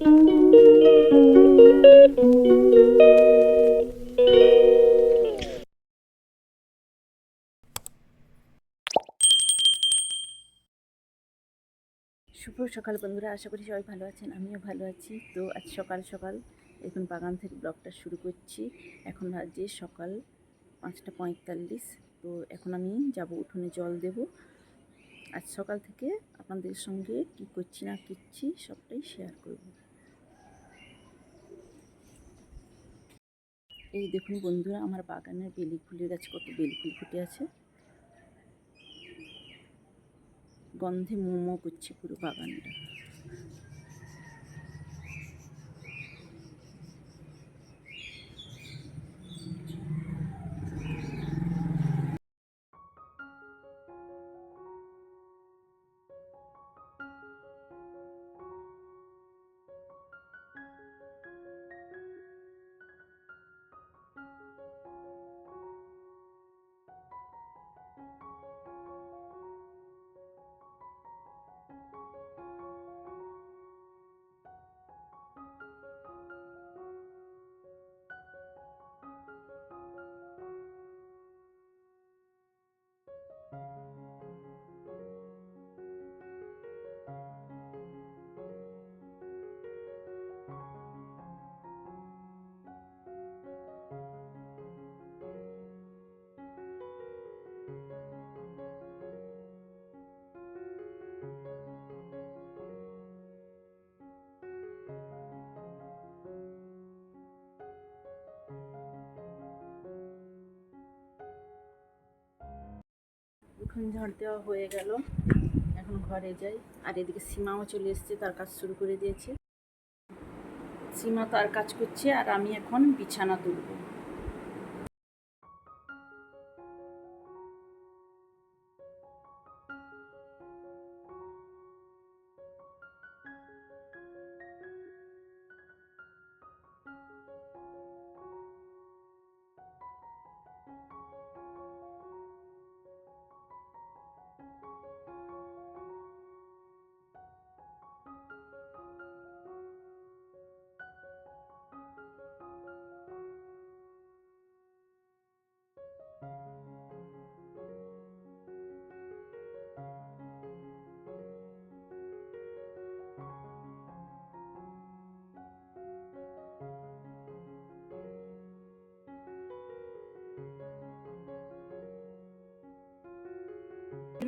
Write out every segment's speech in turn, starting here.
শুভ সকাল বন্ধুরা, আশা করি সবাই ভালো আছেন, আমিও ভালো আছি। তো আজ সকাল সকাল এখন বাগান থেকে ব্লগটা শুরু করছি। এখন বাজে সকাল পাঁচটা পঁয়তাল্লিশ, তো এখন আমি যাব উঠোনে জল দেব। আজ সকাল থেকে আপনাদের সঙ্গে কি করছি না করছি সবটাই শেয়ার করব। এই দেখুন বন্ধুরা, আমার বাগানের বেলি ফুলের গাছ কত বেলি ফুল ফুটে আছে। গন্ধে মোমো করছে পুরো বাগানটা। এখন ঝাড় দেওয়া হয়ে গেল। এখন ঘরে যাই। আর এদিকে সীমাও চলে এসছে, তার কাজ শুরু করে দিয়েছে। সীমা তার কাজ করছে, আর আমি এখন বিছানা তুলবো।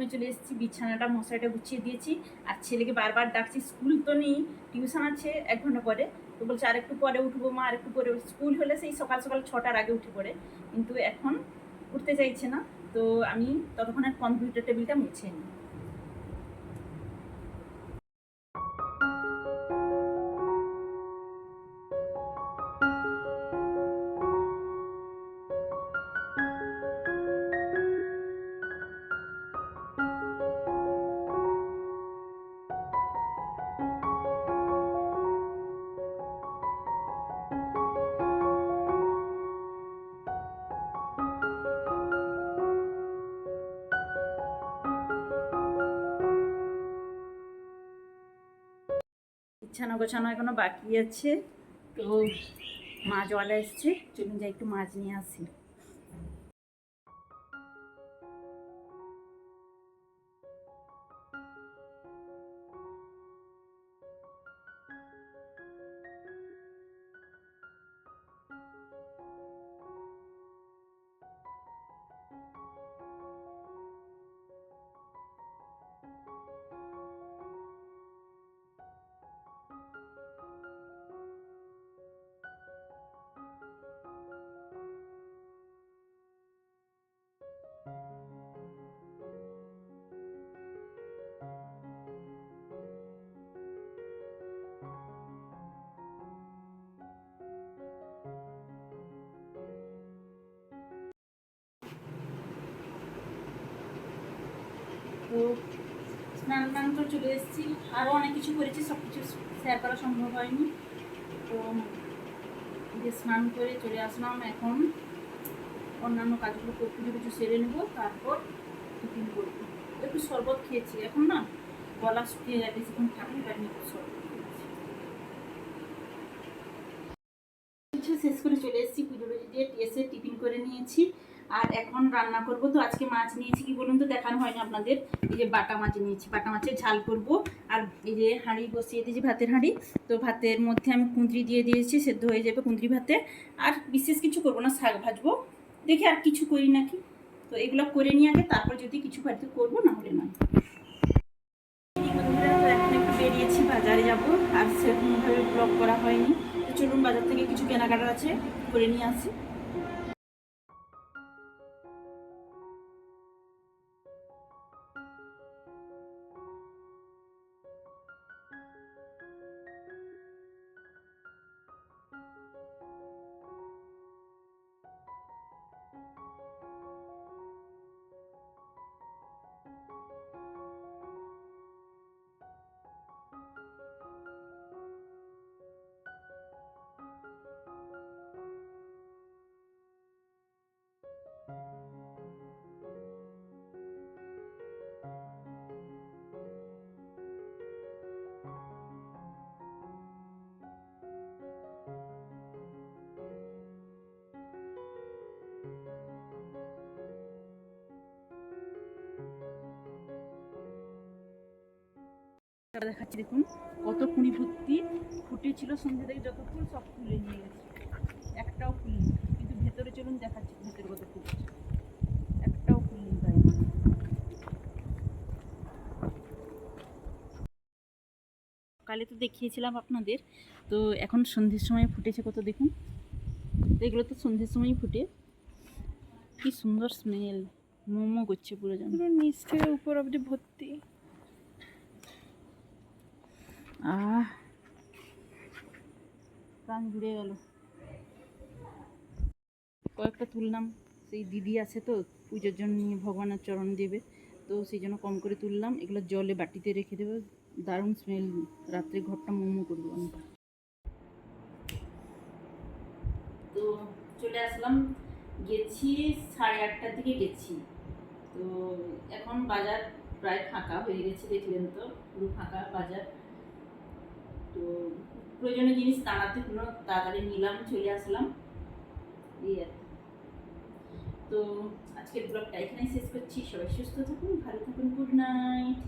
রুমে চলে এসেছি, বিছানাটা, মশারিটা গুছিয়ে দিয়েছি। আর ছেলেকে বারবার ডাকছি, স্কুল তো নেই, টিউশন আছে এক ঘণ্টা পরে। তো বলছে আর একটু পরে উঠবো মা আর একটু পরে স্কুল হলে সেই সকাল সকাল ছটার আগে উঠে পড়ে, কিন্তু এখন উঠতে চাইছে না। তো আমি ততক্ষণ আর কম্পিউটার টেবিলটা মুছে নিই। বিছানা গোছানো এখনও বাকি আছে। তো মাছ ওয়ালা এসছে, চলুন যাই একটু মাছ নিয়ে আসি। তো স্নান টান তো চলে এসেছি। আরও অনেক কিছু করেছি সব কিছু শেয়ার করা সম্ভব হয়নি। তো যে স্নান করে চলে আসলাম এখন। অন্যান্য কাজগুলো কিছু কিছু সেরে নেব, তারপর টিফিন করব। একটু শরবত খেয়েছি, এখন না গলা শুকিয়ে যায় বেশিক্ষণ থাকতে পারিনি একটু শরবত শেষ করে চলে এসেছি পুজো দিয়ে এসে টিফিন করে নিয়েছি। আর এখন রান্না করব তো, আজকে মাছ নিয়েছি কি বলুন তো, দেখানো হয়নি আপনাদের। এই যে বাটা মাছ নিয়েছি, বাটা মাছের ঝাল করব। আর এই যে হাঁড়ি বসিয়ে দিয়েছি, ভাতের হাঁড়ি। তো ভাতের মধ্যে আমি কুঁদরি দিয়ে দিয়েছি, সেদ্ধ হয়ে যাবে কুঁদরি ভাতে। আর বিশেষ কিছু করব না, শাক ভাজবো। দেখি আর কিছু করি নাকি। তো এগুলো করে নিয়ে আগে, তারপর যদি কিছু বাড়িতে করব না হলে নয় বেরিয়েছি, বাজারে যাব। আর সেরকমভাবে ব্লগ করা হয়নি। তো চলুন, বাজার থেকে কিছু কেনাকাটা আছে, করে নিয়ে আসি। দেখাচ্ছি, দেখুন, কত কুড়ি ভর্তি ফুটেছিল সন্ধ্যে থেকে যত ফুল সব ফুলে নিয়ে গেছে। একটাও ফুল কিন্তু ভেতরে চলুন দেখাচ্ছি, ভেতরে কত ফুল একটাও ফুল নেই কালে তো দেখিয়েছিলাম আপনাদের, তো এখন সন্ধ্যের সময় ফুটেছে কত দেখুন। এগুলো তো সন্ধ্যের সময়ই ফুটে। কি সুন্দর স্মেল মোমো করছে পুরো যেন। পুরো নিচ থেকে উপর অবধি ভর্তি। আহ প্রাণ জুড়ে গেল। কয়েকটা তুললাম। সেই দিদি আছে তো পুজোর জন্য নিয়ে ভগবানের চরণ দেবে। তো সেই জন্য কম করে তুললাম। এগুলো জলে বাটিতে রেখে দেবে। দারুণ স্মেল রাত্রে ঘরটা মোমো করব আমি। তো চলে আসলাম। গেছি সাড়ে আটটার দিকে গেছি। তো এখন বাজার প্রায় ফাঁকা হয়ে গেছে, দেখলেন তো, পুরো ফাঁকা বাজার। তো প্রয়োজনীয় জিনিস দাঁড়াতে কোনো তাড়াতাড়ি নিলাম, চলে আসলাম। এই আর। তো আজকের ব্লগটা এখানেই শেষ করছি। সবাই সুস্থ থাকুন, ভালো থাকুন, গুড নাইট।